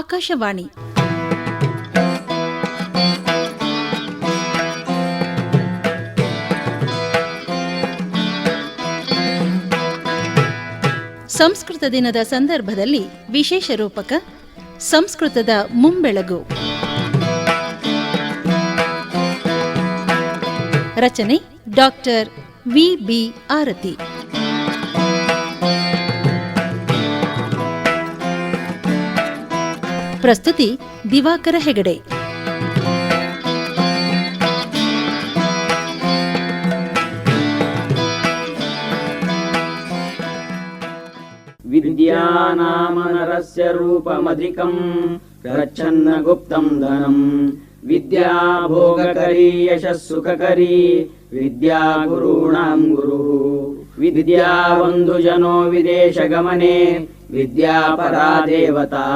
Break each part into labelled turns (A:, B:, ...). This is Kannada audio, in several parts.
A: ಆಕಾಶವಾಣಿ. ಸಂಸ್ಕೃತ ದಿನದ ಸಂದರ್ಭದಲ್ಲಿ ವಿಶೇಷ ರೂಪಕ ಸಂಸ್ಕೃತದ ಮುಂಬೆಳಗು. ರಚನೆ ಡಾಕ್ಟರ್ ವಿ ಬಿ ಆರತಿ. ಪ್ರಸ್ತುತಿ ದಿವಾಕರ ಹೆಗಡೆ.
B: ವಿದ್ಯಾನಾಮನರಸ್ಯ ರೂಪಮಧಿಕಂ ರಕ್ಷನ್ನ ಗುಪ್ತಂ ಧನಂ. ವಿದ್ಯಾ ಭೋಗಕರಿ ಯಶಸ್ಸುಖಕರಿ ವಿದ್ಯಾ ಗುರುಣಾಂ ಗುರು. ವಿದ್ಯಾ ಒಂದು ಜನೋ ವಿದೇಶ ಗಮನೆ ವಿದ್ಯಾಪರಾ ದೇವತಾ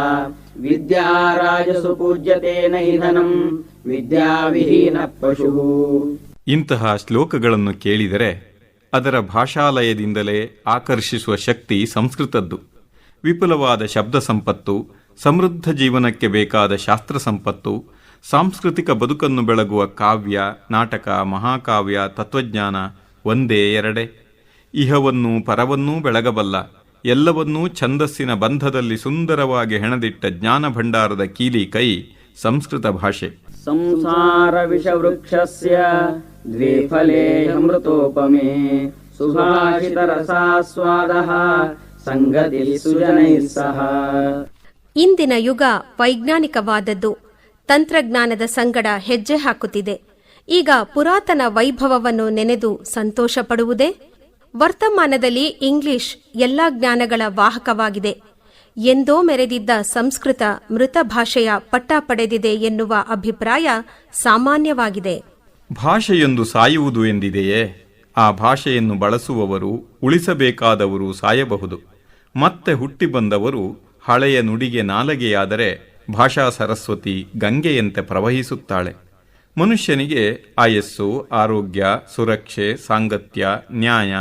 B: ವಿದ್ಯಾರಾಜಸು ವಿದ್ಯಾವಿಹೀನ
C: ಇಂತಹ ಶ್ಲೋಕಗಳನ್ನು ಕೇಳಿದರೆ ಅದರ ಭಾಷಾಲಯದಿಂದಲೇ ಆಕರ್ಷಿಸುವ ಶಕ್ತಿ ಸಂಸ್ಕೃತದ್ದು. ವಿಪುಲವಾದ ಶಬ್ದ ಸಂಪತ್ತು, ಸಮೃದ್ಧ ಜೀವನಕ್ಕೆ ಬೇಕಾದ ಶಾಸ್ತ್ರ ಸಂಪತ್ತು, ಸಾಂಸ್ಕೃತಿಕ ಬದುಕನ್ನು ಬೆಳಗುವ ಕಾವ್ಯ, ನಾಟಕ, ಮಹಾಕಾವ್ಯ, ತತ್ವಜ್ಞಾನ ಒಂದೇ ಎರಡೇ. ಇಹವನ್ನೂ ಪರವನ್ನೂ ಬೆಳಗಬಲ್ಲ. ಎಲ್ಲವನ್ನೂ ಛಂದಸ್ಸಿನ ಬಂಧದಲ್ಲಿ ಸುಂದರವಾಗಿ ಹೆಣದಿಟ್ಟ ಜ್ಞಾನ ಭಂಡಾರದ ಕೀಲಿ ಕೈ ಸಂಸ್ಕೃತ ಭಾಷೆ.
B: ಸಂಸಾರ ವಿಷವೃಕ್ಷಸ್ಯ ದ್ವಿಫಲೇ ಅಮೃತೋಪಮೇ ಸುಭಾಷಿತ ರಸಾಸ್ವಾದ ಸಂಗತಿ ಸುಜನೈ ಸಹ.
D: ಇಂದಿನ ಯುಗ ವೈಜ್ಞಾನಿಕವಾದದ್ದು. ತಂತ್ರಜ್ಞಾನದ ಸಂಗಡ ಹೆಜ್ಜೆ ಹಾಕುತ್ತಿದೆ. ಈಗ ಪುರಾತನ ವೈಭವವನ್ನು ನೆನೆದು ಸಂತೋಷ ಪಡುವುದೇ ವರ್ತಮಾನದಲ್ಲಿ ಇಂಗ್ಲಿಷ್ ಎಲ್ಲ ಜ್ಞಾನಗಳ ವಾಹಕವಾಗಿದೆ. ಎಂದೋ ಮೆರೆದಿದ್ದ ಸಂಸ್ಕೃತ ಮೃತ ಭಾಷೆಯ ಪಟ್ಟ ಪಡೆದಿದೆ ಎನ್ನುವ ಅಭಿಪ್ರಾಯ ಸಾಮಾನ್ಯವಾಗಿದೆ.
C: ಭಾಷೆಯೊಂದು ಸಾಯುವುದು ಎಂದಿದೆಯೇ? ಆ ಭಾಷೆಯನ್ನು ಬಳಸುವವರು, ಉಳಿಸಬೇಕಾದವರು ಸಾಯಬಹುದು. ಮತ್ತೆ ಹುಟ್ಟಿ ಬಂದವರು ಹಳೆಯ ನುಡಿಗೆ ನಾಲಗೆಯಾದರೆ ಭಾಷಾ ಸರಸ್ವತಿ ಗಂಗೆಯಂತೆ ಪ್ರವಹಿಸುತ್ತಾಳೆ. ಮನುಷ್ಯನಿಗೆ ಆಯಸ್ಸು, ಆರೋಗ್ಯ, ಸುರಕ್ಷೆ, ಸಾಂಗತ್ಯ, ನ್ಯಾಯ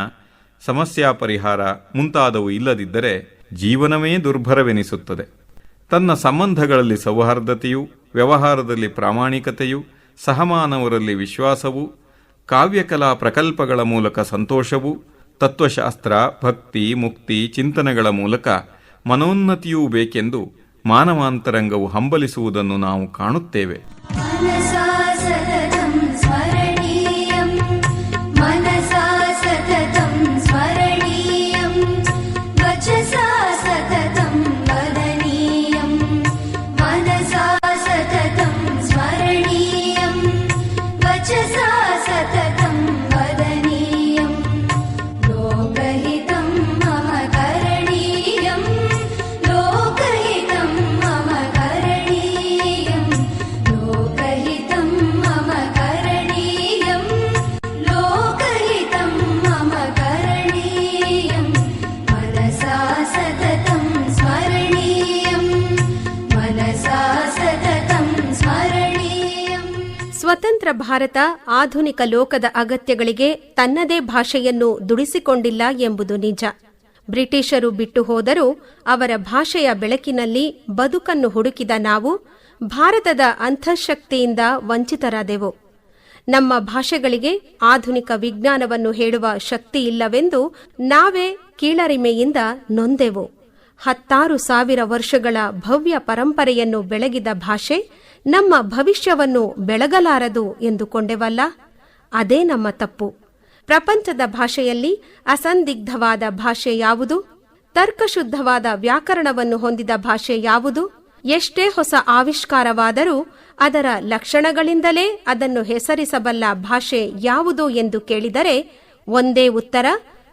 C: ಸಮಸ್ಯಾ ಪರಿಹಾರ ಮುಂತಾದವು ಇಲ್ಲದಿದ್ದರೆ ಜೀವನವೇ ದುರ್ಭರವೆನಿಸುತ್ತದೆ. ತನ್ನ ಸಂಬಂಧಗಳಲ್ಲಿ ಸೌಹಾರ್ದತೆಯು, ವ್ಯವಹಾರದಲ್ಲಿ ಪ್ರಾಮಾಣಿಕತೆಯು, ಸಹಮಾನವರಲ್ಲಿ ವಿಶ್ವಾಸವು, ಕಾವ್ಯಕಲಾ ಪ್ರಕಲ್ಪಗಳ ಮೂಲಕ ಸಂತೋಷವು, ತತ್ವಶಾಸ್ತ್ರ, ಭಕ್ತಿ, ಮುಕ್ತಿ, ಚಿಂತನೆಗಳ ಮೂಲಕ ಮನೋನ್ನತಿಯೂ ಬೇಕೆಂದು ಮಾನವಾಂತರಂಗವು ಹಂಬಲಿಸುವುದನ್ನು ನಾವು ಕಾಣುತ್ತೇವೆ.
D: ಭಾರತ ಆಧುನಿಕ ಲೋಕದ ಅಗತ್ಯಗಳಿಗೆ ತನ್ನದೇ ಭಾಷೆಯನ್ನು ದುಡಿಸಿಕೊಂಡಿಲ್ಲ ಎಂಬುದು ನಿಜ. ಬ್ರಿಟಿಷರು ಬಿಟ್ಟು ಹೋದರೂ ಅವರ ಭಾಷೆಯ ಬೆಳಕಿನಲ್ಲಿ ಬದುಕನ್ನು ಹುಡುಕಿದ ನಾವು ಭಾರತದ ಅಂತಃಶಕ್ತಿಯಿಂದ ವಂಚಿತರಾದೆವು. ನಮ್ಮ ಭಾಷೆಗಳಿಗೆ ಆಧುನಿಕ ವಿಜ್ಞಾನವನ್ನು ಹೇಳುವ ಶಕ್ತಿ ಇಲ್ಲವೆಂದು ನಾವೇ ಕೀಳರಿಮೆಯಿಂದ ನೊಂದೆವು. ಹತ್ತಾರು ಸಾವಿರ ವರ್ಷಗಳ ಭವ್ಯ ಪರಂಪರೆಯನ್ನು ಬೆಳಗಿದ ಭಾಷೆ ನಮ್ಮ ಭವಿಷ್ಯವನ್ನು ಬೆಳಗಲಾರದು ಎಂದುಕೊಂಡೆವಲ್ಲ? ಅದೇ ನಮ್ಮ ತಪ್ಪು. ಪ್ರಪಂಚದ ಭಾಷೆಯಲ್ಲಿ ಅಸಂದಿಗ್ಧವಾದ ಭಾಷೆ ಯಾವುದು? ತರ್ಕಶುದ್ಧವಾದ ವ್ಯಾಕರಣವನ್ನು ಹೊಂದಿದ ಭಾಷೆ ಯಾವುದು? ಎಷ್ಟೇ ಹೊಸ ಆವಿಷ್ಕಾರವಾದರೂ ಅದರ ಲಕ್ಷಣಗಳಿಂದಲೇ ಅದನ್ನು ಹೆಸರಿಸಬಲ್ಲ ಭಾಷೆ ಯಾವುದು ಎಂದು ಕೇಳಿದರೆ ಒಂದೇ ಉತ್ತರ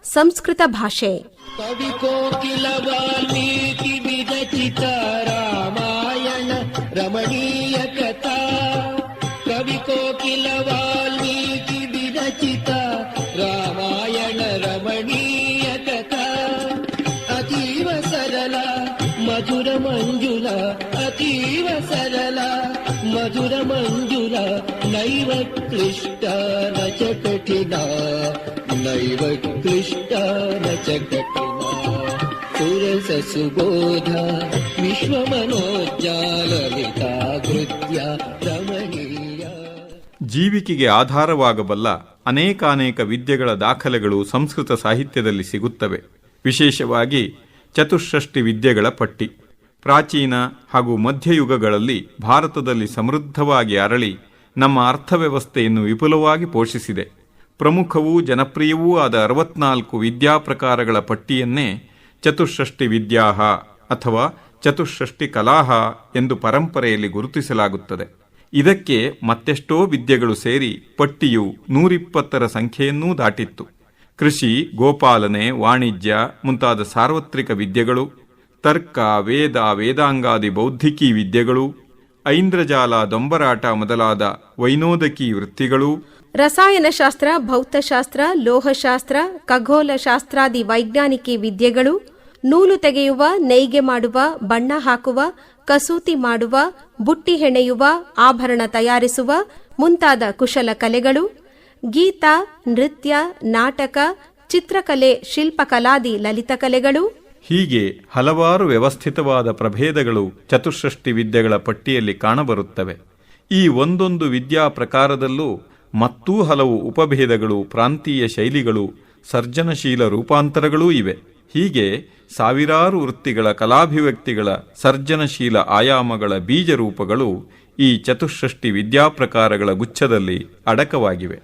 D: ಸಂಸ್ಕೃತ ಭಾಷೆ
E: ಕವಿ ಕೋಕಿಲ ವಾಲ್ಮೀಕಿ ವಿರಚಿತ ರಾಮಾಯಣ ರಮಣೀಯ ಕಥಾ ಕವಿ ಕೋಕಿಲ अतीव सरल मधुर मञ्जुल नैव क्लिष्ट न च कठिना नैव क्लिष्ट न च कठिना पुरस सुबोध विश्वमनोज्ञाललिता कृत्या रमणीय
C: ಜೀವಿಕೆಗೆ ಆಧಾರವಾಗಬಲ್ಲ ಅನೇಕಾನೇಕ ವಿದ್ಯೆಗಳ ದಾಖಲೆಗಳು ಸಂಸ್ಕೃತ ಸಾಹಿತ್ಯದಲ್ಲಿ ಸಿಗುತ್ತವೆ ವಿಶೇಷವಾಗಿ ಚತುಷ್ಷಷ್ಟಿ ವಿದ್ಯೆಗಳ ಪಟ್ಟಿ ಪ್ರಾಚೀನ ಹಾಗೂ ಮಧ್ಯಯುಗಗಳಲ್ಲಿ ಭಾರತದಲ್ಲಿ ಸಮೃದ್ಧವಾಗಿ ಅರಳಿ ನಮ್ಮ ಅರ್ಥವ್ಯವಸ್ಥೆಯನ್ನು ವಿಪುಲವಾಗಿ ಪೋಷಿಸಿದೆ. ಪ್ರಮುಖವೂ ಜನಪ್ರಿಯವೂ ಆದ ಅರವತ್ನಾಲ್ಕು ವಿದ್ಯಾಪ್ರಕಾರಗಳ ಪಟ್ಟಿಯನ್ನೇ ಚತುಷ್ಷಷ್ಟಿ ವಿದ್ಯಾಹ ಅಥವಾ ಚತುಷ್ಷಷ್ಟಿ ಕಲಾಹ ಎಂದು ಪರಂಪರೆಯಲ್ಲಿ ಗುರುತಿಸಲಾಗುತ್ತದೆ. ಇದಕ್ಕೆ ಮತ್ತೆಷ್ಟೋ ವಿದ್ಯೆಗಳು ಸೇರಿ ಪಟ್ಟಿಯು ನೂರಿಪ್ಪತ್ತರ ಸಂಖ್ಯೆಯನ್ನೂ ದಾಟಿತ್ತು. ಕೃಷಿ, ಗೋಪಾಲನೆ, ವಾಣಿಜ್ಯ ಮುಂತಾದ ಸಾರ್ವತ್ರಿಕ ವಿದ್ಯೆಗಳು ತರ್ಕ, ವೇದ, ವೇದಾಂಗಾದಿ ಬೌದ್ಧಿಕಿ ವಿದ್ಯೆಗಳು, ಐಂದ್ರಜಾಲ, ದೊಂಬರಾಟ ಮೊದಲಾದ ವೈನೋದಕಿ ವೃತ್ತಿಗಳು,
D: ರಸಾಯನಶಾಸ್ತ್ರ, ಭೌತಶಾಸ್ತ್ರ, ಲೋಹಶಾಸ್ತ್ರ ಖಗೋಲಶಾಸ್ತ್ರಾದಿ ವೈಜ್ಞಾನಿಕಿ ವಿದ್ಯೆಗಳು, ನೂಲು ತೆಗೆಯುವ, ನೇಯ್ಗೆ ಮಾಡುವ, ಬಣ್ಣ ಹಾಕುವ, ಕಸೂತಿ ಮಾಡುವ, ಬುಟ್ಟಿ ಹೆಣೆಯುವ, ಆಭರಣ ತಯಾರಿಸುವ ಮುಂತಾದ ಕುಶಲ ಕಲೆಗಳು, ಗೀತ, ನೃತ್ಯ, ನಾಟಕ, ಚಿತ್ರಕಲೆ, ಶಿಲ್ಪಕಲಾದಿ ಲಲಿತ ಕಲೆಗಳು
C: ಹೀಗೆ ಹಲವಾರು ವ್ಯವಸ್ಥಿತವಾದ ಪ್ರಭೇದಗಳು ಚತುಷ್ಷಷ್ಟಿ ವಿದ್ಯೆಗಳ ಪಟ್ಟಿಯಲ್ಲಿ ಕಾಣಬರುತ್ತವೆ. ಈ ಒಂದೊಂದು ವಿದ್ಯಾ ಪ್ರಕಾರದಲ್ಲೂ ಮತ್ತೂ ಹಲವು ಉಪಭೇದಗಳು, ಪ್ರಾಂತೀಯ ಶೈಲಿಗಳು, ಸರ್ಜನಶೀಲ ರೂಪಾಂತರಗಳೂ ಇವೆ. ಹೀಗೆ ಸಾವಿರಾರು ವೃತ್ತಿಗಳ ಕಲಾಭಿವ್ಯಕ್ತಿಗಳ ಸರ್ಜನಶೀಲ ಆಯಾಮಗಳ ಬೀಜರೂಪಗಳು ಈ ಚತುಷ್ಷಷ್ಟಿ ವಿದ್ಯಾಪ್ರಕಾರಗಳ ಗುಚ್ಛದಲ್ಲಿ ಅಡಕವಾಗಿವೆ.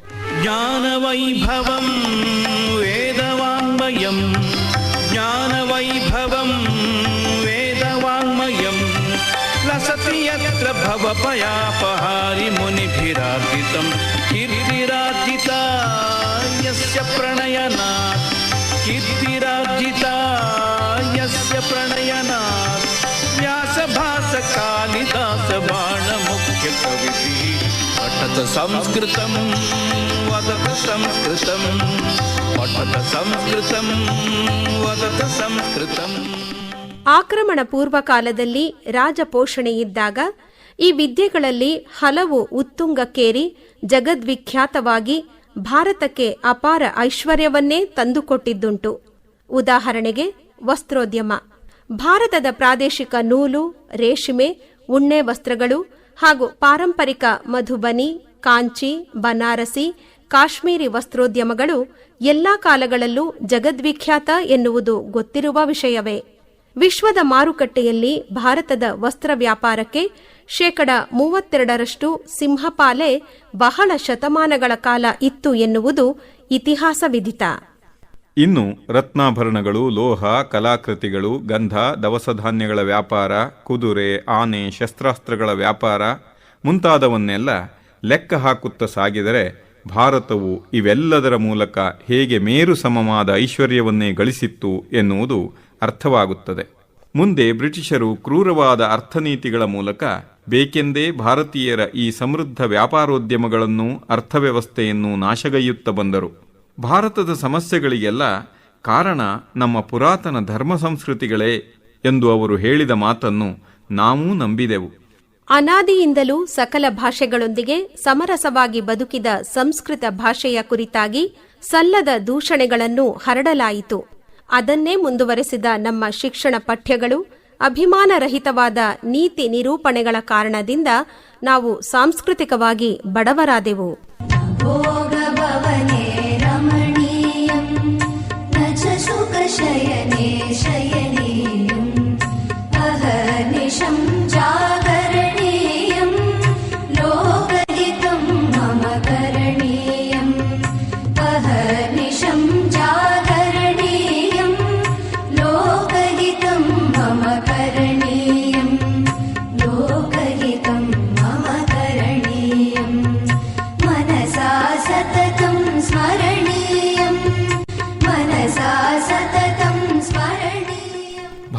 F: भवपयापहारि मुनिभिरार्जितं कीर्तिरार्जिता यस्य प्रणयनात् कीर्तिरार्जिता यस्य प्रणयनात् व्यासभासकालिदास बाणमुख्यकविभिः पठत संस्कृतं वदत संस्कृतं पठत संस्कृतं वदत संस्कृतम्
D: ಆಕ್ರಮಣ ಪೂರ್ವ ಕಾಲದಲ್ಲಿ ರಾಜಪೋಷಣೆಯಿದ್ದಾಗ ಈ ವಿದ್ಯೆಗಳಲ್ಲಿ ಹಲವು ಉತ್ತುಂಗಕ್ಕೇರಿ ಜಗದ್ವಿಖ್ಯಾತವಾಗಿ ಭಾರತಕ್ಕೆ ಅಪಾರ ಐಶ್ವರ್ಯವನ್ನೇ ತಂದುಕೊಟ್ಟಿದ್ದುಂಟು. ಉದಾಹರಣೆಗೆ ವಸ್ತ್ರೋದ್ಯಮ. ಭಾರತದ ಪ್ರಾದೇಶಿಕ ನೂಲು, ರೇಷ್ಮೆ, ಉಣ್ಣೆ ವಸ್ತ್ರಗಳು ಹಾಗೂ ಪಾರಂಪರಿಕ ಮಧುಬನಿ, ಕಾಂಚಿ, ಬನಾರಸಿ, ಕಾಶ್ಮೀರಿ ವಸ್ತ್ರೋದ್ಯಮಗಳು ಎಲ್ಲಾ ಕಾಲಗಳಲ್ಲೂ ಜಗದ್ವಿಖ್ಯಾತ ಎನ್ನುವುದು ಗೊತ್ತಿರುವ ವಿಷಯವೇ. ವಿಶ್ವದ ಮಾರುಕಟ್ಟೆಯಲ್ಲಿ ಭಾರತದ ವಸ್ತ್ರ ವ್ಯಾಪಾರಕ್ಕೆ ಶೇಕಡ ಮೂವತ್ತೆರಡರಷ್ಟು ಸಿಂಹಪಾಲೆ ಬಹಳ ಶತಮಾನಗಳ ಕಾಲ ಇತ್ತು ಎನ್ನುವುದು ಇತಿಹಾಸ ವಿದಿತ.
C: ಇನ್ನು ರತ್ನಾಭರಣಗಳು, ಲೋಹ, ಕಲಾಕೃತಿಗಳು, ಗಂಧ, ದವಸಧಾನ್ಯಗಳ ವ್ಯಾಪಾರ, ಕುದುರೆ, ಆನೆ, ಶಸ್ತ್ರಾಸ್ತ್ರಗಳ ವ್ಯಾಪಾರ ಮುಂತಾದವನ್ನೆಲ್ಲ ಲೆಕ್ಕ ಹಾಕುತ್ತಾ ಸಾಗಿದರೆ ಭಾರತವು ಇವೆಲ್ಲದರ ಮೂಲಕ ಹೇಗೆ ಮೇರು ಸಮವಾದ ಐಶ್ವರ್ಯವನ್ನೇ ಗಳಿಸಿತ್ತು ಎನ್ನುವುದು ಅರ್ಥವಾಗುತ್ತದೆ. ಮುಂದೆ ಬ್ರಿಟಿಷರು ಕ್ರೂರವಾದ ಅರ್ಥನೀತಿಗಳ ಮೂಲಕ ಬೇಕೆಂದೇ ಭಾರತೀಯರ ಈ ಸಮೃದ್ಧ ವ್ಯಾಪಾರೋದ್ಯಮಗಳನ್ನು, ಅರ್ಥವ್ಯವಸ್ಥೆಯನ್ನು ನಾಶಗೈಯುತ್ತ ಬಂದರು. ಭಾರತದ ಸಮಸ್ಯೆಗಳಿಗೆಲ್ಲ ಕಾರಣ ನಮ್ಮ ಪುರಾತನ ಧರ್ಮ ಸಂಸ್ಕೃತಿಗಳೇ ಎಂದು ಅವರು ಹೇಳಿದ ಮಾತನ್ನು ನಾವೂ ನಂಬಿದೆವು.
D: ಅನಾದಿಯಿಂದಲೂ ಸಕಲ ಭಾಷೆಗಳೊಂದಿಗೆ ಸಮರಸವಾಗಿ ಬದುಕಿದ ಸಂಸ್ಕೃತ ಭಾಷೆಯ ಕುರಿತಾಗಿ ಸಲ್ಲದ ದೂಷಣೆಗಳನ್ನು ಹರಡಲಾಯಿತು. ಅದನ್ನೇ ಮುಂದುವರೆಸಿದ ನಮ್ಮ ಶಿಕ್ಷಣ ಪಠ್ಯಗಳು ಅಭಿಮಾನರಹಿತವಾದ ನೀತಿ ನಿರೂಪಣೆಗಳ ಕಾರಣದಿಂದ ನಾವು ಸಾಂಸ್ಕೃತಿಕವಾಗಿ ಬಡವರಾದೆವು.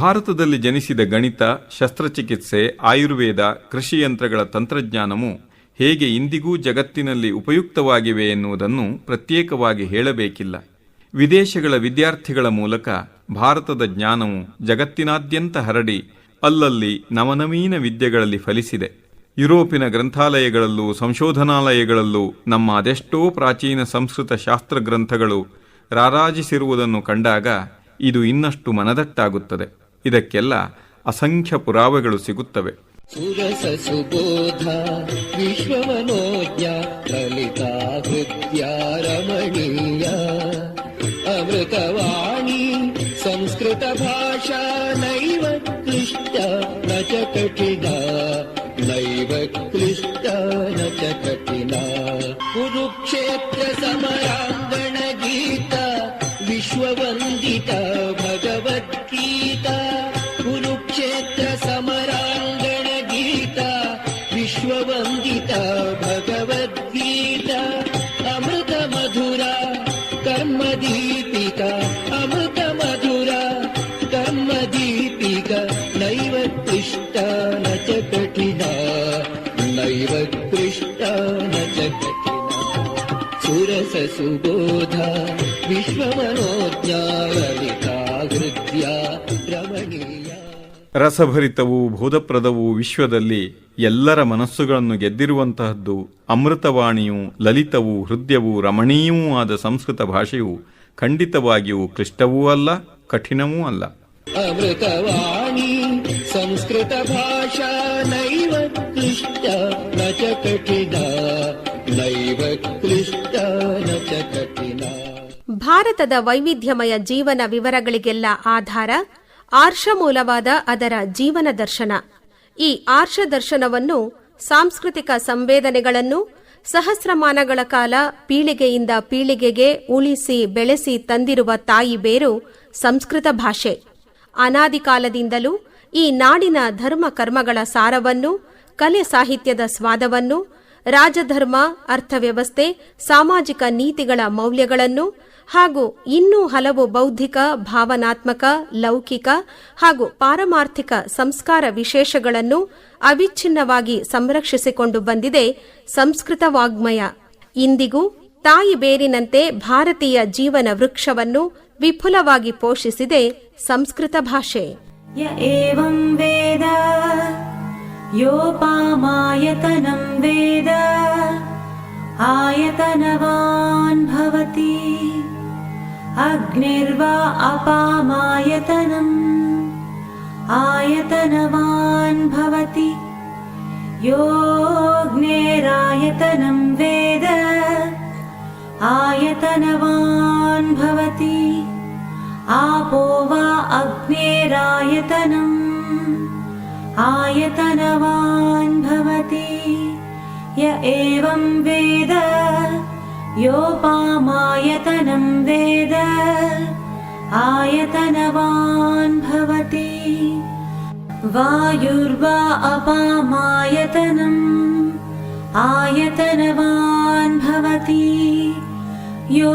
C: ಭಾರತದಲ್ಲಿ ಜನಿಸಿದ ಗಣಿತ, ಶಸ್ತ್ರಚಿಕಿತ್ಸೆ, ಆಯುರ್ವೇದ, ಕೃಷಿ ಯಂತ್ರಗಳ ತಂತ್ರಜ್ಞಾನವು ಹೇಗೆ ಇಂದಿಗೂ ಜಗತ್ತಿನಲ್ಲಿ ಉಪಯುಕ್ತವಾಗಿವೆ ಎನ್ನುವುದನ್ನು ಪ್ರತ್ಯೇಕವಾಗಿ ಹೇಳಬೇಕಿಲ್ಲ. ವಿದೇಶಗಳ ವಿದ್ಯಾರ್ಥಿಗಳ ಮೂಲಕ ಭಾರತದ ಜ್ಞಾನವು ಜಗತ್ತಿನಾದ್ಯಂತ ಹರಡಿ ಅಲ್ಲಲ್ಲಿ ನವನವೀನ ವಿದ್ಯೆಗಳಲ್ಲಿ ಫಲಿಸಿದೆ. ಯುರೋಪಿನ ಗ್ರಂಥಾಲಯಗಳಲ್ಲೂ ಸಂಶೋಧನಾಲಯಗಳಲ್ಲೂ ನಮ್ಮ ಅದೆಷ್ಟೋ ಪ್ರಾಚೀನ ಸಂಸ್ಕೃತ ಶಾಸ್ತ್ರ ಗ್ರಂಥಗಳು ರಾರಾಜಿಸಿರುವುದನ್ನು ಕಂಡಾಗ ಇದು ಇನ್ನಷ್ಟು ಮನದಟ್ಟಾಗುತ್ತದೆ. ಇದಕ್ಕೆಲ್ಲ ಅಸಂಖ್ಯ ಪುರಾವೆಗಳು ಸಿಗುತ್ತವೆ.
E: ಸುರಸ ಸುಬೋಧ ವಿಶ್ವಮನೋಜ್ಞ ಲಲಿತಾ ಸುಬೋಧ ವಿಶ್ವಮನೋಜ್ಞಾ ಹೃದ್ಯ ರಮಣೀಯ.
C: ರಸಭರಿತವೂ ಬೋಧಪ್ರದವೂ ವಿಶ್ವದಲ್ಲಿ ಎಲ್ಲರ ಮನಸ್ಸುಗಳನ್ನು ಗೆದ್ದಿರುವಂತಹದ್ದು ಅಮೃತವಾಣಿಯೂ ಲಲಿತವೂ ಹೃದಯವೂ ರಮಣೀಯವೂ ಆದ ಸಂಸ್ಕೃತ ಭಾಷೆಯು ಖಂಡಿತವಾಗಿಯೂ ಕ್ಲಿಷ್ಟವೂ ಅಲ್ಲ ಕಠಿಣವೂ ಅಲ್ಲ.
E: ಅಮೃತವಾಣಿ ಸಂಸ್ಕೃತ ಭಾಷಾ ನೈವ ಕ್ಲಿಷ್ಟ ಕಠಿಣ ನೈವ ಕ್ಲಿಷ್ಟ.
D: ಭಾರತದ ವೈವಿಧ್ಯಮಯ ಜೀವನ ವಿವರಗಳಿಗೆಲ್ಲ ಆಧಾರ ಆರ್ಷಮೂಲವಾದ ಅದರ ಜೀವನ ದರ್ಶನ. ಈ ಆರ್ಷ ದರ್ಶನವನ್ನು ಸಾಂಸ್ಕೃತಿಕ ಸಂವೇದನೆಗಳನ್ನು, ಸಹಸ್ರಮಾನಗಳ ಕಾಲ ಪೀಳಿಗೆಯಿಂದ ಪೀಳಿಗೆಗೆ ಉಳಿಸಿ ಬೆಳೆಸಿ ತಂದಿರುವ ತಾಯಿ ಬೇರು ಸಂಸ್ಕೃತ ಭಾಷೆ. ಅನಾದಿ ಕಾಲದಿಂದಲೂ ಈ ನಾಡಿನ ಧರ್ಮ ಕರ್ಮಗಳ ಸಾರವನ್ನು, ಕಲೆ ಸಾಹಿತ್ಯದ ಸ್ವಾದವನ್ನು, ರಾಜಧರ್ಮ, ಅರ್ಥವ್ಯವಸ್ಥೆ, ಸಾಮಾಜಿಕ ನೀತಿಗಳ ಮೌಲ್ಯಗಳನ್ನು ಹಾಗೂ ಇನ್ನೂ ಹಲವು ಬೌದ್ಧಿಕ ಭಾವನಾತ್ಮಕ ಲೌಕಿಕ ಹಾಗೂ ಪಾರಮಾರ್ಥಿಕ ಸಂಸ್ಕಾರ ವಿಶೇಷಗಳನ್ನು ಅವಿಚ್ಛಿನ್ನವಾಗಿ ಸಂರಕ್ಷಿಸಿಕೊಂಡು ಬಂದಿದೆ ಸಂಸ್ಕೃತ ವಾಗ್ಮಯ ಇಂದಿಗೂ ತಾಯಿ ಬೇರಿನಂತೆ ಭಾರತೀಯ ಜೀವನ ವೃಕ್ಷವನ್ನು ವಿಪುಲವಾಗಿ ಪೋಷಿಸಿದೆ ಸಂಸ್ಕೃತ ಭಾಷೆ
G: य एवं वेद योपामायतनं वेद आयतनवान् भवति अग्निर्वा अपामायतनम्। आयतनवान् भवति। योऽग्नेरायतनं वेद। आयतनवान् भवति। आपो वा अग्नेरायतनम्। आयतनवान् भवति। य एवं वेद योपामायतनं वेद आयतनवान् भवति। वायुर्वा अपामायतनम् आयतनवान् भवति। यो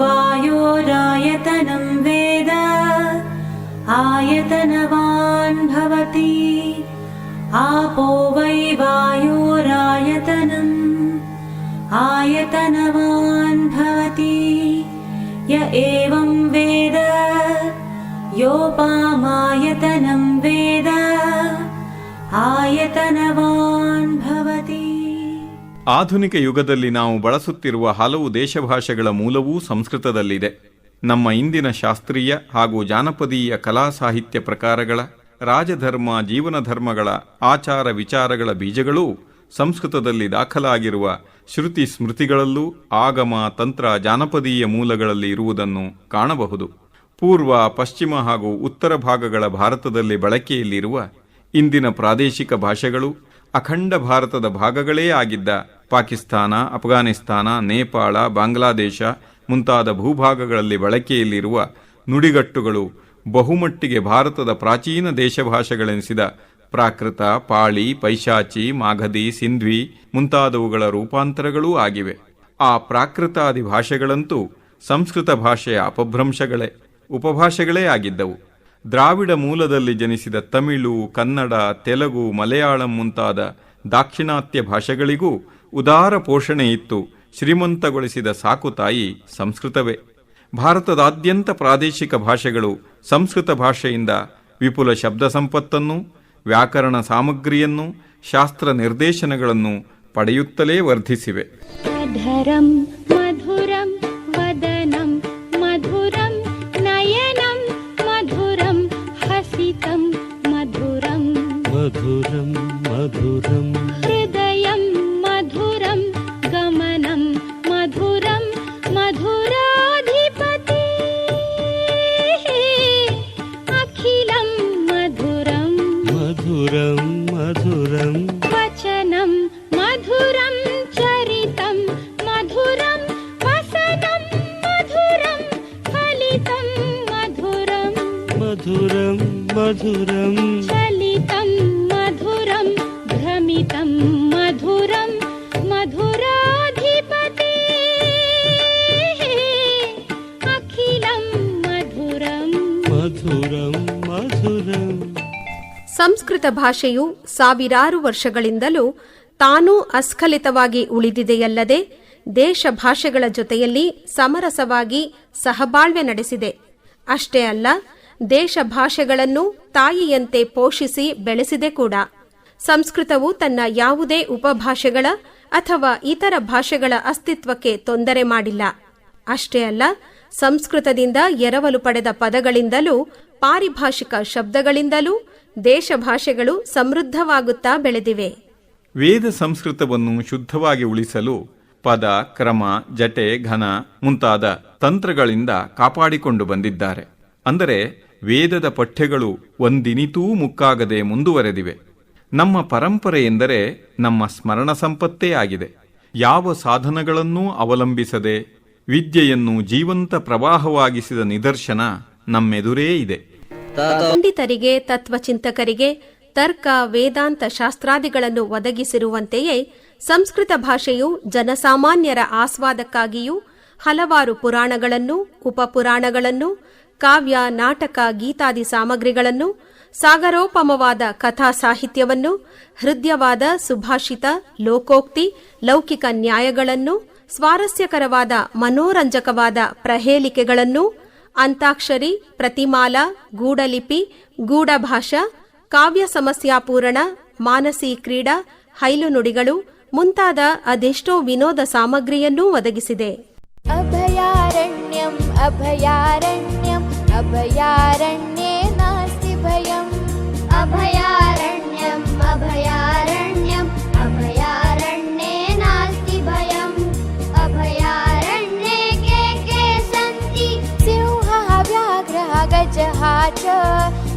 G: वायोरायतनं वेद आयतनवान् भवति। आपो वै वायोरायतनम् आयतनवान् भवति य एवं वेद योपामायतनं वेद आयतनवान् भवति
C: ಆಧುನಿಕ ಯುಗದಲ್ಲಿ ನಾವು ಬಳಸುತ್ತಿರುವ ಹಲವು ದೇಶಭಾಷೆಗಳ ಮೂಲವೂ ಸಂಸ್ಕೃತದಲ್ಲಿದೆ ನಮ್ಮ ಇಂದಿನ ಶಾಸ್ತ್ರೀಯ ಹಾಗೂ ಜಾನಪದೀಯ ಕಲಾ ಸಾಹಿತ್ಯ ಪ್ರಕಾರಗಳ ರಾಜಧರ್ಮ ಜೀವನ ಧರ್ಮಗಳ ಆಚಾರ ವಿಚಾರಗಳ ಬೀಜಗಳೂ ಸಂಸ್ಕೃತದಲ್ಲಿ ದಾಖಲಾಗಿರುವ ಶ್ರುತಿ ಸ್ಮೃತಿಗಳಲ್ಲೂ ಆಗಮ ತಂತ್ರ ಜಾನಪದೀಯ ಮೂಲಗಳಲ್ಲಿ ಇರುವುದನ್ನು ಕಾಣಬಹುದು. ಪೂರ್ವ, ಪಶ್ಚಿಮ ಹಾಗೂ ಉತ್ತರ ಭಾಗಗಳ ಭಾರತದಲ್ಲಿ ಬಳಕೆಯಲ್ಲಿರುವ ಇಂದಿನ ಪ್ರಾದೇಶಿಕ ಭಾಷೆಗಳು ಅಖಂಡ ಭಾರತದ ಭಾಗಗಳೇ ಆಗಿದ್ದ ಪಾಕಿಸ್ತಾನ, ಅಫ್ಘಾನಿಸ್ತಾನ, ನೇಪಾಳ, ಬಾಂಗ್ಲಾದೇಶ ಮುಂತಾದ ಭೂಭಾಗಗಳಲ್ಲಿ ಬಳಕೆಯಲ್ಲಿರುವ ನುಡಿಗಟ್ಟುಗಳು ಬಹುಮಟ್ಟಿಗೆ ಭಾರತದ ಪ್ರಾಚೀನ ದೇಶಭಾಷೆಗಳೆನಿಸಿದ ಪ್ರಾಕೃತ, ಪಾಳಿ, ಪೈಶಾಚಿ ಮಾಘದಿ ಸಿಂಧ್ವಿ ಮುಂತಾದವುಗಳ ರೂಪಾಂತರಗಳೂ ಆಗಿವೆ. ಆ ಪ್ರಾಕೃತಾದಿ ಭಾಷೆಗಳಂತೂ ಸಂಸ್ಕೃತ ಭಾಷೆಯ ಅಪಭ್ರಂಶಗಳೇ, ಉಪಭಾಷೆಗಳೇ ಆಗಿದ್ದವು. ದ್ರಾವಿಡ ಮೂಲದಲ್ಲಿ ಜನಿಸಿದ ತಮಿಳು, ಕನ್ನಡ, ತೆಲುಗು, ಮಲಯಾಳಂ ಮುಂತಾದ ದಾಕ್ಷಿಣಾತ್ಯ ಭಾಷೆಗಳಿಗೂ ಉದಾರ ಪೋಷಣೆ ಇತ್ತು. ಶ್ರೀಮಂತಗೊಳಿಸಿದ ಸಾಕು ತಾಯಿ ಸಂಸ್ಕೃತವೇ. ಭಾರತದಾದ್ಯಂತ ಪ್ರಾದೇಶಿಕ ಭಾಷೆಗಳು ಸಂಸ್ಕೃತ ಭಾಷೆಯಿಂದ ವಿಪುಲ ಶಬ್ದ ಸಂಪತ್ತನ್ನು ವ್ಯಾಕರಣ ಸಾಮಗ್ರಿಯನ್ನು ಶಾಸ್ತ್ರ ನಿರ್ದೇಶನಗಳನ್ನು ಪಡೆಯುತ್ತಲೇ ವರ್ಧಿಸಿವೆ.
E: मधुरम्
H: चलितं मधुरं भ्रमितं मधुरं मधुराधिपते अखिलं मधुरम्
E: मधुरम् मधुरम्
D: ಸಂಸ್ಕೃತ ಭಾಷೆಯು ಸಾವಿರಾರು ವರ್ಷಗಳಿಂದಲೂ ತಾನೂ ಅಸ್ಖಲಿತವಾಗಿ ಉಳಿದಿದೆಯಲ್ಲದೆ ದೇಶ ಭಾಷೆಗಳ ಜೊತೆಯಲ್ಲಿ ಸಮರಸವಾಗಿ ಸಹಬಾಳ್ವೆ ನಡೆಸಿದೆ ಅಷ್ಟೇ ಅಲ್ಲ ದೇಶ ಭಾಷೆಗಳನ್ನು ತಾಯಿಯಂತೆ ಪೋಷಿಸಿ ಬೆಳೆಸಿದೆ ಕೂಡ. ಸಂಸ್ಕೃತವು ತನ್ನ ಯಾವುದೇ ಉಪಭಾಷೆಗಳ ಅಥವಾ ಇತರ ಭಾಷೆಗಳ ಅಸ್ತಿತ್ವಕ್ಕೆ ತೊಂದರೆ ಮಾಡಿಲ್ಲ. ಅಷ್ಟೇ ಅಲ್ಲ, ಸಂಸ್ಕೃತದಿಂದ ಎರವಲು ಪಡೆದ ಪದಗಳಿಂದಲೂ, ಪಾರಿಭಾಷಿಕ ಶಬ್ದಗಳಿಂದಲೂ ದೇಶ ಭಾಷೆಗಳು ಸಮೃದ್ಧವಾಗುತ್ತಾ ಬೆಳೆದಿವೆ.
C: ವೇದ ಸಂಸ್ಕೃತವನ್ನು ಶುದ್ಧವಾಗಿ ಉಳಿಸಲು ಪದ, ಕ್ರಮ, ಜಟೆ, ಘನ ಮುಂತಾದ ತಂತ್ರಗಳಿಂದ ಕಾಪಾಡಿಕೊಂಡು ಬಂದಿದ್ದಾರೆ. ಅಂದರೆ ವೇದದ ಪಠ್ಯಗಳು ಒಂದಿನಿತೂ ಮುಕ್ಕಾಗದೆ ಮುಂದುವರೆದಿವೆ. ನಮ್ಮ ಪರಂಪರೆ ಎಂದರೆ ನಮ್ಮ ಸ್ಮರಣ ಸಂಪತ್ತೇ ಆಗಿದೆ. ಯಾವ ಸಾಧನಗಳನ್ನೂ ಅವಲಂಬಿಸದೆ, ವಿದ್ಯೆಯನ್ನು ಜೀವಂತ ಪ್ರವಾಹವಾಗಿಸಿದ ನಿದರ್ಶನ ನಮ್ಮೆದುರೇ ಇದೆ.
D: ಪಂಡಿತರಿಗೆ, ತತ್ವಚಿಂತಕರಿಗೆ, ತರ್ಕ, ವೇದಾಂತ ಶಾಸ್ತ್ರಾದಿಗಳನ್ನು ಒದಗಿಸಿರುವಂತೆಯೇ ಸಂಸ್ಕೃತ ಭಾಷೆಯು ಜನಸಾಮಾನ್ಯರ ಆಸ್ವಾದಕ್ಕಾಗಿಯೂ ಹಲವಾರು ಪುರಾಣಗಳನ್ನು, ಉಪಪುರಾಣಗಳನ್ನು ಕಾವ್ಯ, ನಾಟಕ, ಗೀತಾದಿ ಸಾಮಗ್ರಿಗಳನ್ನು, ಸಾಗರೋಪಮವಾದ ಕಥಾ ಸಾಹಿತ್ಯವನ್ನು, ಹೃದಯವಾದ, ಸುಭಾಷಿತ, ಲೋಕೋಕ್ತಿ, ಲೌಕಿಕ ನ್ಯಾಯಗಳನ್ನು, ಸ್ವಾರಸ್ಯಕರವಾದ, ಮನೋರಂಜಕವಾದ ಪ್ರಹೇಲಿಕೆಗಳನ್ನು ಅಂತಾಕ್ಷರಿ, ಪ್ರತಿಮಾಲಾ, ಗೂಢಲಿಪಿ, ಗೂಢಭಾಷಾ, ಕಾವ್ಯ ಸಮಸ್ಯಾಪೂರಣ ಮಾನಸಿ ಕ್ರೀಡಾ, ಹೈಲು ನುಡಿಗಳು ಮುಂತಾದ ಅದೆಷ್ಟೋ ವಿನೋದ ಸಾಮಗ್ರಿಯನ್ನೂ ಒದಗಿಸಿದೆ.
I: अभयारण्यम् अभयारण्यम् अभयारण्ये नास्ति भयम्। अभयारण्यम् अभयारण्यम् अभयारण्ये नास्ति भयम्। अभयारण्ये के के सन्ति? सिंहः व्याघ्रः गजः च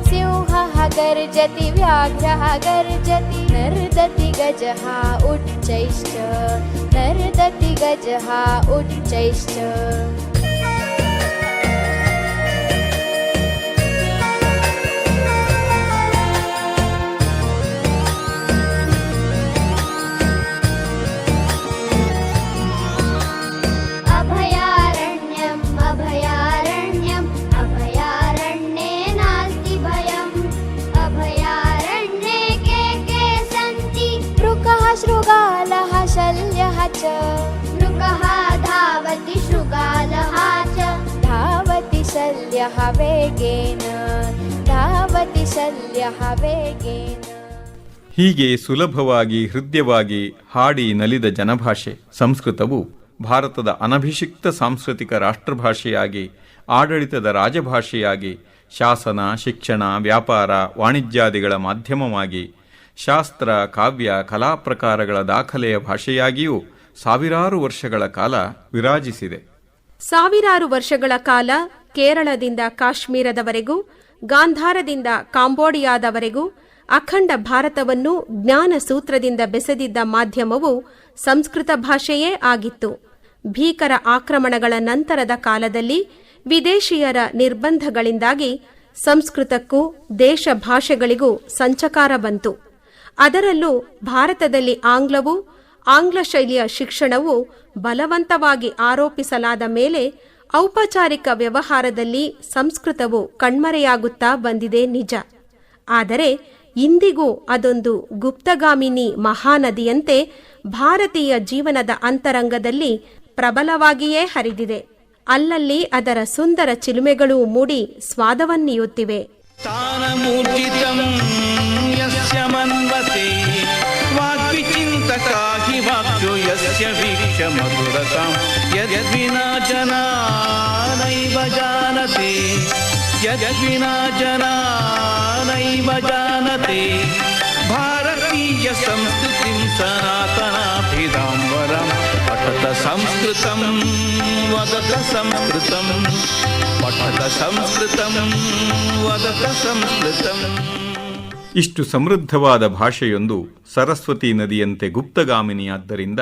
I: सिंहः गर्जति व्याघ्रः गर्जति। नर्दति गजः उच्चैश्च नर्दति गजः उच्चैश्च शल्यः वेगेन धावति शल्यः वेगेन
C: ಹೀಗೆ ಸುಲಭವಾಗಿ ಹೃದಯವಾಗಿ ಹಾಡಿ ನಲಿದ ಜನಭಾಷೆ ಸಂಸ್ಕೃತವು ಭಾರತದ ಅನಭಿಷಿಕ್ತ ಸಾಂಸ್ಕೃತಿಕ ರಾಷ್ಟ್ರಭಾಷೆಯಾಗಿ ಆಡಳಿತದ ರಾಜಭಾಷೆಯಾಗಿ ಶಾಸನ ಶಿಕ್ಷಣ ವ್ಯಾಪಾರ ವಾಣಿಜ್ಯಾದಿಗಳ ಮಾಧ್ಯಮವಾಗಿ ಶಾಸ್ತ್ರ ಕಾವ್ಯ ಕಲಾ ಪ್ರಕಾರಗಳ ದಾಖಲೆಯ ಭಾಷೆಯಾಗಿಯೂ ಸಾವಿರಾರು ವರ್ಷಗಳ ಕಾಲ ವಿರಾಜಿಸಿದೆ
D: ಸಾವಿರಾರು ವರ್ಷಗಳ ಕಾಲ ಕೇರಳದಿಂದ ಕಾಶ್ಮೀರದವರೆಗೂ, ಗಾಂಧಾರದಿಂದ ಕಾಂಬೋಡಿಯಾದವರೆಗೂ ಅಖಂಡ ಭಾರತವನ್ನು ಜ್ಞಾನ ಸೂತ್ರದಿಂದ ಬೆಸೆದಿದ್ದ ಮಾಧ್ಯಮವು ಸಂಸ್ಕೃತ ಭಾಷೆಯೇ ಆಗಿತ್ತು. ಭೀಕರ ಆಕ್ರಮಣಗಳ ನಂತರದ ಕಾಲದಲ್ಲಿ ವಿದೇಶಿಯರ ನಿರ್ಬಂಧಗಳಿಂದಾಗಿ ಸಂಸ್ಕೃತಕ್ಕೂ ದೇಶ ಭಾಷೆಗಳಿಗೂ ಸಂಚಕಾರ ಬಂತು. ಅದರಲ್ಲೂ ಭಾರತದಲ್ಲಿ ಆಂಗ್ಲವು ಆಂಗ್ಲ ಶೈಲಿಯ ಶಿಕ್ಷಣವು ಬಲವಂತವಾಗಿ ಆರೋಪಿಸಲಾದ ಮೇಲೆ ಔಪಚಾರಿಕ ವ್ಯವಹಾರದಲ್ಲಿ ಸಂಸ್ಕೃತವು ಕಣ್ಮರೆಯಾಗುತ್ತಾ ಬಂದಿದೆ ನಿಜ. ಆದರೆ ಇಂದಿಗೂ ಅದೊಂದು ಗುಪ್ತಗಾಮಿನಿ ಮಹಾನದಿಯಂತೆ ಭಾರತೀಯ ಜೀವನದ ಅಂತರಂಗದಲ್ಲಿ ಪ್ರಬಲವಾಗಿಯೇ ಹರಿದಿದೆ. ಅಲ್ಲಲ್ಲಿ ಅದರ ಸುಂದರ ಚಿಲುಮೆಗಳೂ ಮೂಡಿ ಸ್ವಾದವನ್ನೀಯುತ್ತಿವೆ.
F: स्थानमूर्जितम् यस्य मन्वते वाग्विचिन्तका हि वाक्यो यस्य वीक्ष्य मधुरताम् यद्विना जना नैव जानते यद्विना जना नैव जानते भारतीयसंस्कृतिं सनातनाभिधाम्बरम् पठत संस्कृतं वदत संस्कृतम् पठत संस्कृतं वदत संस्कृतम्
C: ಇಷ್ಟು ಸಮೃದ್ಧವಾದ ಭಾಷೆಯೊಂದು ಸರಸ್ವತಿ ನದಿಯಂತೆ ಗುಪ್ತಗಾಮಿನಿಯಾದ್ದರಿಂದ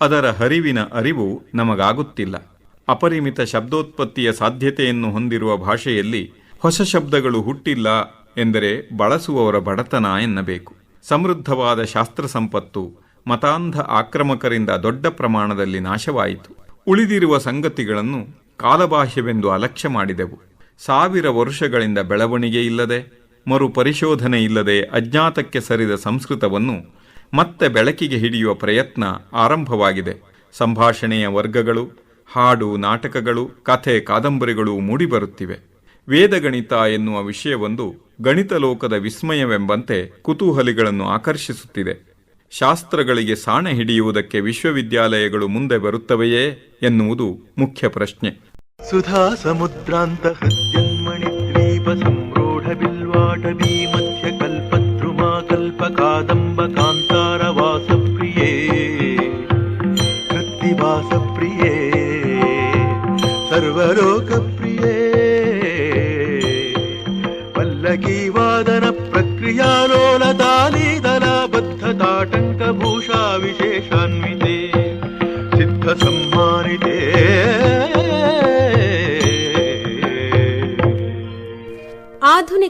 C: ಅದರ ಹರಿವಿನ ಅರಿವು ನಮಗಾಗುತ್ತಿಲ್ಲ. ಅಪರಿಮಿತ ಶಬ್ದೋತ್ಪತ್ತಿಯ ಸಾಧ್ಯತೆಯನ್ನು ಹೊಂದಿರುವ ಭಾಷೆಯಲ್ಲಿ ಹೊಸ ಶಬ್ದಗಳು ಹುಟ್ಟಿಲ್ಲ ಎಂದರೆ ಬಳಸುವವರ ಬಡತನ ಎನ್ನಬೇಕು. ಸಮೃದ್ಧವಾದ ಶಾಸ್ತ್ರ ಸಂಪತ್ತು ಮತಾಂಧ ಆಕ್ರಮಕರಿಂದ ದೊಡ್ಡ ಪ್ರಮಾಣದಲ್ಲಿ ನಾಶವಾಯಿತು. ಉಳಿದಿರುವ ಸಂಗತಿಗಳನ್ನು ಕಾಲಬಾಹ್ಯವೆಂದು ಅಲಕ್ಷ್ಯ ಮಾಡಿದೆವು. ಸಾವಿರ ವರ್ಷಗಳಿಂದ ಬೆಳವಣಿಗೆ ಇಲ್ಲದೆ ಮರು ಪರಿಶೋಧನೆ ಇಲ್ಲದೆ ಅಜ್ಞಾತಕ್ಕೆ ಸರಿದ ಸಂಸ್ಕೃತವನ್ನು ಮತ್ತೆ ಬೆಳಕಿಗೆ ಹಿಡಿಯುವ ಪ್ರಯತ್ನ ಆರಂಭವಾಗಿದೆ. ಸಂಭಾಷಣೆಯ ವರ್ಗಗಳು, ಹಾಡು, ನಾಟಕಗಳು, ಕಥೆ, ಕಾದಂಬರಿಗಳು ಮೂಡಿಬರುತ್ತಿವೆ. ವೇದಗಣಿತ ಎನ್ನುವ ವಿಷಯವೊಂದು ಗಣಿತ ಲೋಕದ ವಿಸ್ಮಯವೆಂಬಂತೆ ಕುತೂಹಲಿಗಳನ್ನು ಆಕರ್ಷಿಸುತ್ತಿದೆ. ಶಾಸ್ತ್ರಗಳಿಗೆ ಸಾಣೆ ಹಿಡಿಯುವುದಕ್ಕೆ ವಿಶ್ವವಿದ್ಯಾಲಯಗಳು ಮುಂದೆ ಬರುತ್ತವೆಯೇ ಎನ್ನುವುದು ಮುಖ್ಯ ಪ್ರಶ್ನೆ.
J: ಸುಧಾ ಸಮುದ್ರಾಂತ वीणाटमी मत्स्यकल्पद्रुमा कल्पकादम्ब कान्तारवासप्रिये कृत्तिवासप्रिये सर्वरो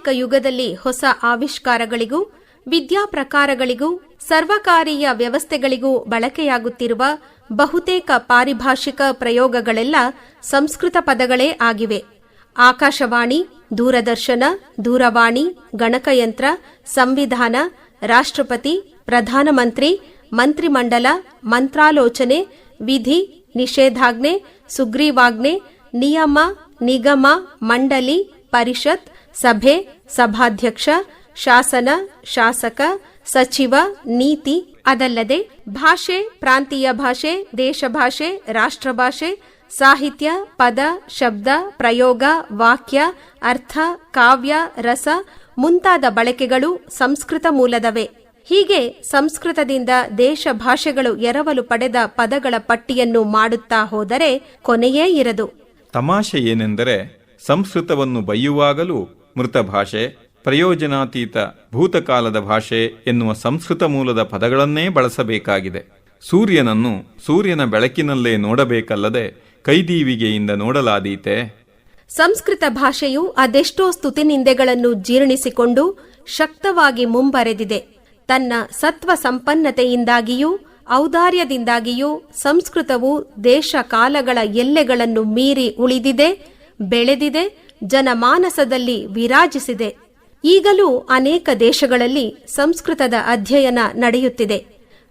D: ಆಧುನಿಕ ಯುಗದಲ್ಲಿ ಹೊಸ ಆವಿಷ್ಕಾರಗಳಿಗೂ ವಿದ್ಯಾಪ್ರಕಾರಗಳಿಗೂ ಸರ್ವಕಾರೀಯ ವ್ಯವಸ್ಥೆಗಳಿಗೂ ಬಳಕೆಯಾಗುತ್ತಿರುವ ಬಹುತೇಕ ಪಾರಿಭಾಷಿಕ ಪ್ರಯೋಗಗಳೆಲ್ಲ ಸಂಸ್ಕೃತ ಪದಗಳೇ ಆಗಿವೆ. ಆಕಾಶವಾಣಿ, ದೂರದರ್ಶನ, ದೂರವಾಣಿ, ಗಣಕಯಂತ್ರ, ಸಂವಿಧಾನ, ರಾಷ್ಟ್ರಪತಿ, ಪ್ರಧಾನಮಂತ್ರಿ, ಮಂತ್ರಿಮಂಡಲ, ಮಂತ್ರಾಲೋಚನೆ, ವಿಧಿ, ನಿಷೇಧಾಜ್ಞೆ, ಸುಗ್ರೀವಾಜ್ಞೆ, ನಿಯಮ, ನಿಗಮ ಮಂಡಲಿ ಪರಿಷತ್, ಸಭೆ ಸಭಾಧ್ಯಕ್ಷ, ಶಾಸನ, ಶಾಸಕ, ಸಚಿವ, ನೀತಿ ಅದಲ್ಲದೆ ಭಾಷೆ, ಪ್ರಾಂತೀಯ ಭಾಷೆ, ದೇಶಭಾಷೆ, ರಾಷ್ಟ್ರಭಾಷೆ, ಸಾಹಿತ್ಯ, ಪದ, ಶಬ್ದ, ಪ್ರಯೋಗ, ವಾಕ್ಯ, ಅರ್ಥ, ಕಾವ್ಯ, ರಸ ಮುಂತಾದ ಬಳಕೆಗಳು ಸಂಸ್ಕೃತ ಮೂಲದವೇ. ಹೀಗೆ ಸಂಸ್ಕೃತದಿಂದ ದೇಶ ಭಾಷೆಗಳು ಎರವಲು ಪಡೆದ ಪದಗಳ ಪಟ್ಟಿಯನ್ನು ಮಾಡುತ್ತಾ ಹೋದರೆ ಕೊನೆಯೇ ಇರದು.
C: ತಮಾಷೆ ಏನೆಂದರೆ ಸಂಸ್ಕೃತವನ್ನು ಬಯ್ಯುವಾಗಲೂ ಮೃತ ಭಾಷೆ, ಪ್ರಯೋಜನಾತೀತ ಭೂತಕಾಲದ ಭಾಷೆ ಎನ್ನುವ ಸಂಸ್ಕೃತ ಮೂಲದ ಪದಗಳನ್ನೇ ಬಳಸಬೇಕಾಗಿದೆ. ಸೂರ್ಯನನ್ನು ಸೂರ್ಯನ ಬೆಳಕಿನಲ್ಲೇ ನೋಡಬೇಕಲ್ಲದೆ ಕೈದೀವಿಗೆಯಿಂದ ನೋಡಲಾದೀತೆ.
D: ಸಂಸ್ಕೃತ ಭಾಷೆಯು ಅದೆಷ್ಟೋ ಸ್ತುತಿನಿಂದೆಗಳನ್ನು ಜೀರ್ಣಿಸಿಕೊಂಡು ಶಕ್ತವಾಗಿ ಮುಂಬರೆದಿದೆ. ತನ್ನ ಸತ್ವ ಸಂಪನ್ನತೆಯಿಂದಾಗಿಯೂ, ಔದಾರ್ಯದಿಂದಾಗಿಯೂ ಸಂಸ್ಕೃತವು ದೇಶ ಕಾಲಗಳ ಎಲ್ಲೆಗಳನ್ನು ಮೀರಿ ಉಳಿದಿದೆ, ಬೆಳೆದಿದೆ ಜನಮಾನಸದಲ್ಲಿ ವಿರಾಜಿಸಿದೆ. ಈಗಲೂ ಅನೇಕ ದೇಶಗಳಲ್ಲಿ ಸಂಸ್ಕೃತದ ಅಧ್ಯಯನ ನಡೆಯುತ್ತಿದೆ.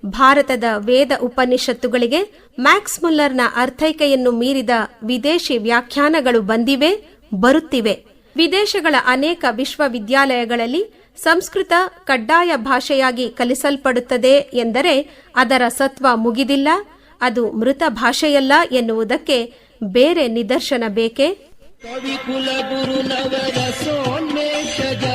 D: ಭಾರತದ ವೇದ ಉಪನಿಷತ್ತುಗಳಿಗೆ ಮ್ಯಾಕ್ಸ್ ಮುಲ್ಲರ್ನ ಅರ್ಥೈಕೆಯನ್ನು ಮೀರಿದ ವಿದೇಶಿ ವ್ಯಾಖ್ಯಾನಗಳು ಬಂದಿವೆ, ಬರುತ್ತಿವೆ. ವಿದೇಶಗಳ ಅನೇಕ ವಿಶ್ವವಿದ್ಯಾಲಯಗಳಲ್ಲಿ ಸಂಸ್ಕೃತ ಕಡ್ಡಾಯ ಭಾಷೆಯಾಗಿ ಕಲಿಸಲ್ಪಡುತ್ತದೆ ಎಂದರೆ ಅದರ ಸತ್ವ ಮುಗಿದಿಲ್ಲ, ಅದು ಮೃತ ಭಾಷೆಯಲ್ಲ ಎನ್ನುವುದಕ್ಕೆ ಬೇರೆ ನಿದರ್ಶನ ಬೇಕೇ?
E: కవికుల గురు నవర సోన్మేషజ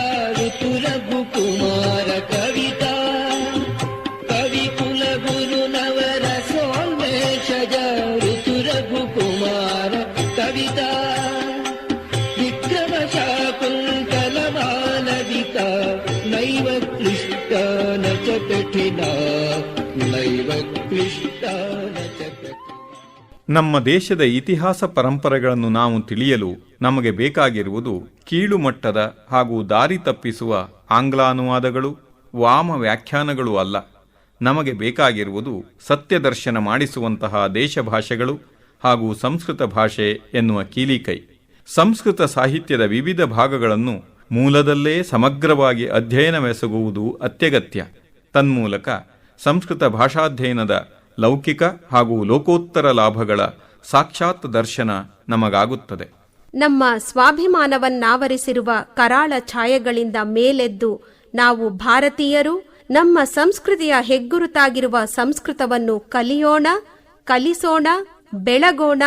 C: ನಮ್ಮ ದೇಶದ ಇತಿಹಾಸ ಪರಂಪರೆಗಳನ್ನು ನಾವು ತಿಳಿಯಲು ನಮಗೆ ಬೇಕಾಗಿರುವುದು ಕೀಳುಮಟ್ಟದ ಹಾಗೂ ದಾರಿ ತಪ್ಪಿಸುವ ಆಂಗ್ಲಾನುವಾದಗಳು, ವಾಮ ವ್ಯಾಖ್ಯಾನಗಳು ಅಲ್ಲ. ನಮಗೆ ಬೇಕಾಗಿರುವುದು ಸತ್ಯದರ್ಶನ ಮಾಡಿಸುವಂತಹ ದೇಶಭಾಷೆಗಳು ಹಾಗೂ ಸಂಸ್ಕೃತ ಭಾಷೆ ಎನ್ನುವ ಕೀಲಿಕೈ. ಸಂಸ್ಕೃತ ಸಾಹಿತ್ಯದ ವಿವಿಧ ಭಾಗಗಳನ್ನು ಮೂಲದಲ್ಲೇ ಸಮಗ್ರವಾಗಿ ಅಧ್ಯಯನವೆಸಗುವುದು ಅತ್ಯಗತ್ಯ. ತನ್ಮೂಲಕ ಸಂಸ್ಕೃತ ಭಾಷಾಧ್ಯಯನದ ಲೌಕಿಕ ಹಾಗೂ ಲೋಕೋತ್ತರ ಲಾಭಗಳ ಸಾಕ್ಷಾತ್ ದರ್ಶನ ನಮಗಾಗುತ್ತದೆ.
D: ನಮ್ಮ ಸ್ವಾಭಿಮಾನವನ್ನಾವರಿಸಿರುವ ಕರಾಳ ಛಾಯೆಗಳಿಂದ ಮೇಲೆದ್ದು ನಾವು ಭಾರತೀಯರು, ನಮ್ಮ ಸಂಸ್ಕೃತಿಯ ಹೆಗ್ಗುರುತಾಗಿರುವ ಸಂಸ್ಕೃತವನ್ನು ಕಲಿಯೋಣ, ಕಲಿಸೋಣ, ಬೆಳಗೋಣ,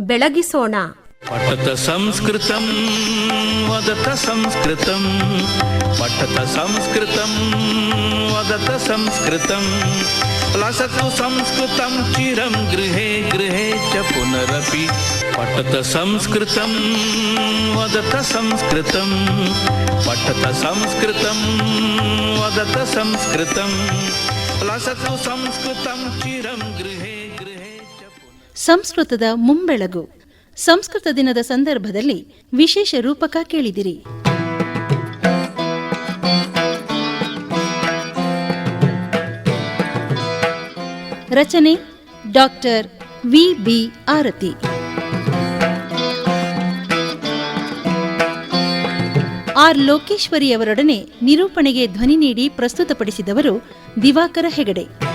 D: ಬೆಳಗಿಸೋಣ.
F: పఠత సంస్కృతం వదత సంస్కృతం పఠత సంస్కృతం వదత సంస్కృతం లసతు సంస్కృతం చిరం గృహే గృహే చ పునరపి పఠత సంస్కృతం వదత సంస్కృతం పఠత సంస్కృతం వదత సంస్కృతం లసతు సంస్కృతం చిరం గృహే గృహే
A: సంస్కೃತದ ಮುಂಬೆಳಗು ಸಂಸ್ಕೃತ ದಿನದ ಸಂದರ್ಭದಲ್ಲಿ ವಿಶೇಷ ರೂಪಕ ಕೇಳಿದಿರಿ. ರಚನೆ doctor V B Arathi. R ಲೋಕೇಶ್ವರಿಯವರೊಡನೆ ನಿರೂಪಣೆಗೆ ಧ್ವನಿ ನೀಡಿ ಪ್ರಸ್ತುತಪಡಿಸಿದವರು ದಿವಾಕರ ಹೆಗಡೆ.